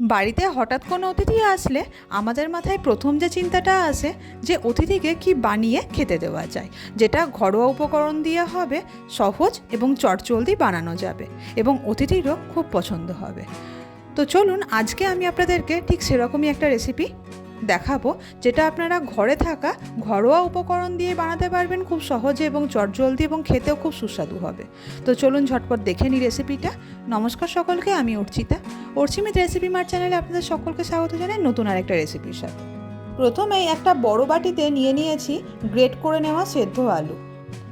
বাড়িতে হঠাৎ কোনো অতিথি আসলে আমাদের মাথায় প্রথম যে চিন্তাটা আসে যে অতিথিকে কি বানিয়ে খেতে দেওয়া যায়, যেটা ঘরোয়া উপকরণ দিয়ে হবে, সহজ এবং চটচলদি বানানো যাবে এবং অতিথিরও খুব পছন্দ হবে। তো চলুন আজকে আমি আপনাদেরকে ঠিক সেরকমই একটা রেসিপি দেখাবো, যেটা আপনারা ঘরে থাকা ঘরোয়া উপকরণ দিয়ে বানাতে পারবেন, খুব সহজে এবং চটজলদি এবং খেতেও খুব সুস্বাদু হবে। তো চলুন ঝটপট দেখে নিই রেসিপিটা নমস্কার সকলকে, আমি অর্চিতা। অর্চিমিত রেসিপি মার চ্যানেলে আপনাদের সকলকে স্বাগত জানাই, নতুন আরেকটা রেসিপির সাথে। প্রথমেই একটা বড় বাটিতে নিয়ে নিয়েছি গ্রেট করে নেওয়া সেদ্ধ আলু।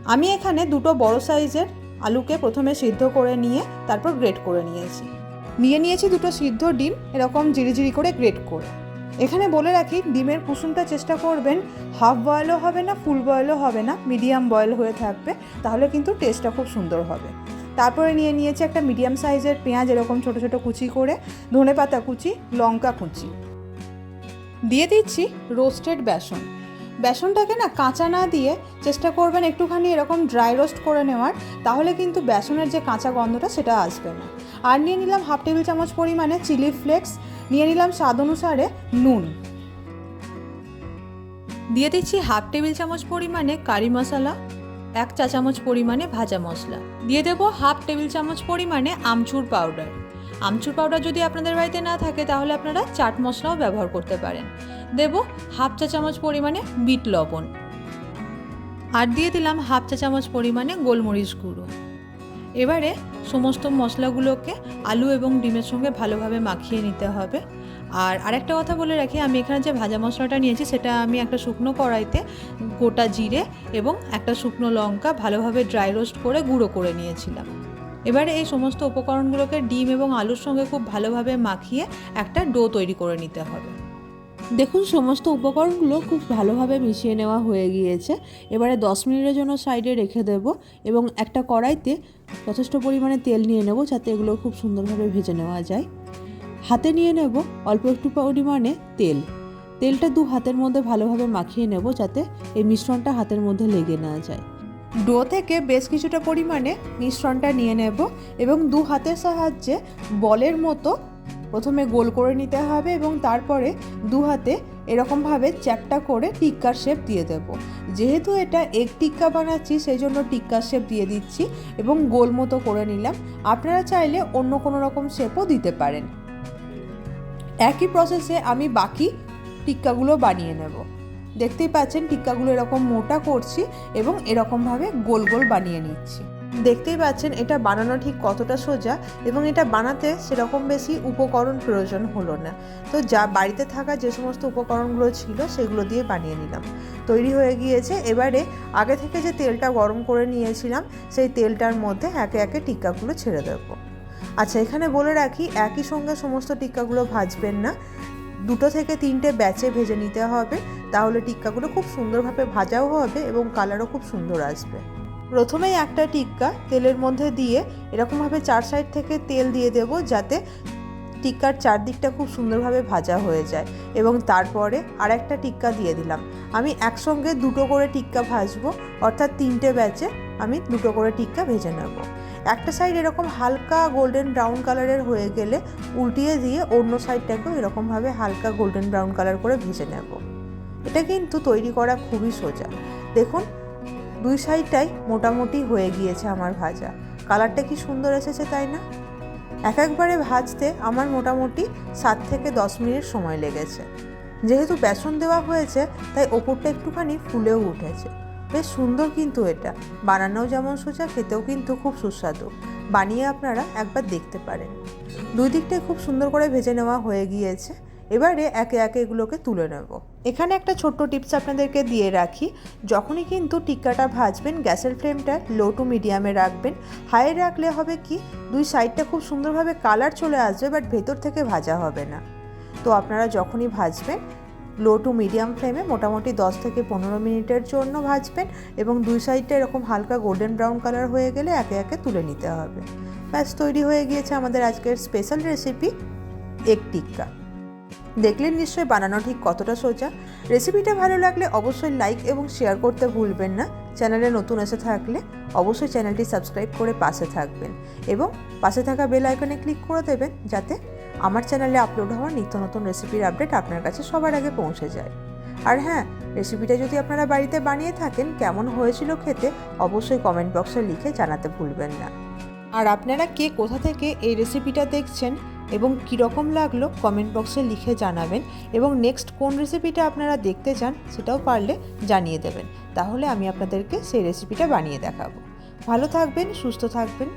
আমি এখানে দুটো বড় সাইজের আলুকে প্রথমে সিদ্ধ করে নিয়ে তারপর গ্রেট করে নিয়েছি। নিয়ে নিয়েছি দুটো সিদ্ধ ডিম, এরকম জিরিজিরি করে গ্রেট করে। এখানে বলে রাখি, ডিমের কুসুমটা চেষ্টা করবেন হাফ বয়েলও হবে না ফুল বয়েলও হবে না মিডিয়াম বয়েল হয়ে থাকবে, তাহলে কিন্তু টেস্টটা খুব সুন্দর হবে। তারপরে নিয়ে নিয়েছি একটা মিডিয়াম সাইজের পেঁয়াজ, এরকম ছোটো ছোটো কুচি করে, ধনে পাতা কুচি, লঙ্কা কুচি। দিয়ে দিচ্ছি রোস্টেড বেসন। বেসনটাকে না কাঁচা না দিয়ে চেষ্টা করবেন একটুখানি এরকম ড্রাই রোস্ট করে নেওয়ার, তাহলে কিন্তু বেসনের যে কাঁচা গন্ধটা সেটা আসবে না। আর নিয়ে নিলাম হাফ টেবিল চামচ পরিমাণে চিলি ফ্লেক্স নিয়ে নিলাম স্বাদ অনুসারে নুন। দিয়ে দিচ্ছি হাফ টেবিল চামচ পরিমাণে কারি মশলা, এক চা চামচ পরিমাণে ভাজা মশলা। দিয়ে দেবো হাফ টেবিল চামচ পরিমাণে আমচুর পাউডার। আমচুর পাউডার যদি আপনাদের বাড়িতে না থাকে, তাহলে আপনারা চাট মশলাও ব্যবহার করতে পারেন। দেব হাফ চা চামচ পরিমাণে বিট লবণ। আর দিয়ে দিলাম হাফ চা চামচ পরিমাণে গোলমরিচ গুঁড়ো। এবারে সমস্ত মশলাগুলোকে আলু এবং ডিমের সঙ্গে ভালোভাবে মাখিয়ে নিতে হবে। আর আরেকটা কথা বলে রাখি, আমি এখানে যে ভাজা মশলাটা নিয়েছি, সেটা আমি একটা শুকনো কড়াইতে গোটা জিরে এবং একটা শুকনো লঙ্কা ভালোভাবে ড্রাই রোস্ট করে গুঁড়ো করে নিয়েছিলাম। এবারে এই সমস্ত উপকরণগুলোকে ডিম এবং আলুর সঙ্গে খুব ভালোভাবে মাখিয়ে একটা ডো তৈরি করে নিতে হবে। দেখুন, সমস্ত উপকরণগুলো খুব ভালোভাবে মিশিয়ে নেওয়া হয়ে গিয়েছে। এবারে দশ মিনিটের জন্য সাইডে রেখে দেব এবং একটা কড়াইতে যথেষ্ট পরিমাণে তেল নিয়ে নেব যাতে এগুলো খুব সুন্দরভাবে ভেজে নেওয়া যায়। হাতে নিয়ে নেব অল্প একটু পরিমাণে তেল। তেলটা দু হাতের মধ্যে ভালোভাবে মাখিয়ে নেব যাতে এই মিশ্রণটা হাতের মধ্যে লেগে না যায়। ডো থেকে বেশ কিছুটা পরিমাণে মিশ্রণটা নিয়ে নেব এবং দু হাতের সাহায্যে বলের মতো প্রথমে গোল করে নিতে হবে এবং তারপরে দু হাতে এরকমভাবে চ্যাপটা করে টিক্কার শেপ দিয়ে দেব। যেহেতু এটা এক টিক্কা বানাচ্ছি সেই জন্য টিক্কার শেপ দিয়ে দিচ্ছি এবং গোল মতো করে নিলাম। আপনারা চাইলে অন্য কোনো রকম শেপও দিতে পারেন। একই প্রসেসে আমি বাকি টিক্কাগুলো বানিয়ে নেব। দেখতেই পাচ্ছেন টিক্কাগুলো এরকম মোটা করছি এবং এরকমভাবে গোল গোল বানিয়ে নিচ্ছি। দেখতেই পাচ্ছেন, এটা বানানো ঠিক কতটা সোজা এবং এটা বানাতে সেরকম বেশি উপকরণ প্রয়োজন হলো না। তো যা বাড়িতে থাকা যে সমস্ত উপকরণগুলো ছিল সেগুলো দিয়ে বানিয়ে নিলাম। তৈরি হয়ে গিয়েছে। এবারে আগে থেকে যে তেলটা গরম করে নিয়েছিলাম, সেই তেলটার মধ্যে একে একে টিক্কাগুলো ছেড়ে দেবো। আচ্ছা এখানে বলে রাখি, একই সঙ্গে সমস্ত টিক্কাগুলো ভাজবেন না। দুটো থেকে তিনটে ব্যাচে ভেজে নিতে হবে। তাহলে টিক্কাগুলো খুব সুন্দরভাবে ভাজাও হবে এবং কালারও খুব সুন্দর আসবে। প্রথমেই একটা টিক্কা তেলের মধ্যে দিয়ে এরকমভাবে চার সাইড থেকে তেল দিয়ে দেব যাতে টিক্কার চারদিকটা খুব সুন্দরভাবে ভাজা হয়ে যায়। এবং তারপরে আর একটা টিক্কা দিয়ে দিলাম। আমি একসঙ্গে দুটো করে টিক্কা ভাজবো, অর্থাৎ তিনটে ব্যাচে আমি দুটো করে টিক্কা ভেজে নেব। একটা সাইড এরকম হালকা গোল্ডেন ব্রাউন কালারের হয়ে গেলে উল্টিয়ে দিয়ে অন্য সাইডটাকেও এরকমভাবে হালকা গোল্ডেন ব্রাউন কালার করে ভেজে নেব। এটা কিন্তু তৈরি করা খুবই সোজা। দেখুন দুই সাইডটাই মোটামুটি হয়ে গিয়েছে আমার ভাজা। কালারটা কি সুন্দর এসেছে তাই না? এক একবারে ভাজতে আমার মোটামুটি সাত থেকে দশ মিনিট সময় লেগেছে। যেহেতু বেসন দেওয়া হয়েছে, তাই ওপরটা একটুখানি ফুলেও উঠেছে। বেশ সুন্দর কিন্তু এটা। বানানোও যেমন সোজা, খেতেও কিন্তু খুব সুস্বাদু। বানিয়ে আপনারা একবার দেখতে পারেন। দুই দিকটাই খুব সুন্দর করে ভেজে নেওয়া হয়ে গিয়েছে। এবারে একে একে এগুলোকে তুলে নেব। এখানে একটা ছোট্ট টিপস আপনাদেরকে দিয়ে রাখি। যখনই কিন্তু টিক্কাটা ভাজবেন, গ্যাসের ফ্লেমটা লো টু মিডিয়ামে রাখবেন। হাই রাখলে হবে কি, দুই সাইডটা খুব সুন্দরভাবে কালার চলে আসবে বাট ভেতর থেকে ভাজা হবে না। তো আপনারা যখনই ভাজবেন লো টু মিডিয়াম ফ্লেমে মোটামুটি দশ থেকে পনেরো মিনিটের জন্য ভাজবেন এবং দুই সাইডটা এরকম হালকা গোল্ডেন ব্রাউন কালার হয়ে গেলে একে একে তুলে নিতে হবে। ব্যাস, তৈরি হয়ে গিয়েছে আমাদের আজকের স্পেশাল রেসিপি এগ টিক্কা। দেখলেন নিশ্চয়ই বানানো ঠিক কতটা সোজা। রেসিপিটা ভালো লাগলে অবশ্যই লাইক এবং শেয়ার করতে ভুলবেন না। চ্যানেলে নতুন এসে থাকলে অবশ্যই চ্যানেলটি সাবস্ক্রাইব করে পাশে থাকবেন এবং পাশে থাকা বেল আইকনে ক্লিক করে দেবেন যাতে আমার চ্যানেলে আপলোড হওয়া নিত্য নতুন রেসিপির আপডেট আপনার কাছে সবার আগে পৌঁছে যায়। আর হ্যাঁ রেসিপিটা যদি আপনারা বাড়িতে বানিয়ে থাকেন, কেমন হয়েছিল খেতে অবশ্যই কমেন্ট বক্সে লিখে জানাতে ভুলবেন না। আর আপনারা কে কোথা থেকে এই রেসিপিটা দেখছেন এবং কীরকম লাগল কমেন্ট বক্সে লিখে জানাবেন এবং নেক্সট কোন রেসিপিটা আপনারা দেখতে চান সেটাও পারলে জানিয়ে দেবেন। তাহলে আমি আপনাদেরকে সেই রেসিপিটা বানিয়ে দেখাবো। ভালো থাকবেন, সুস্থ থাকবেন।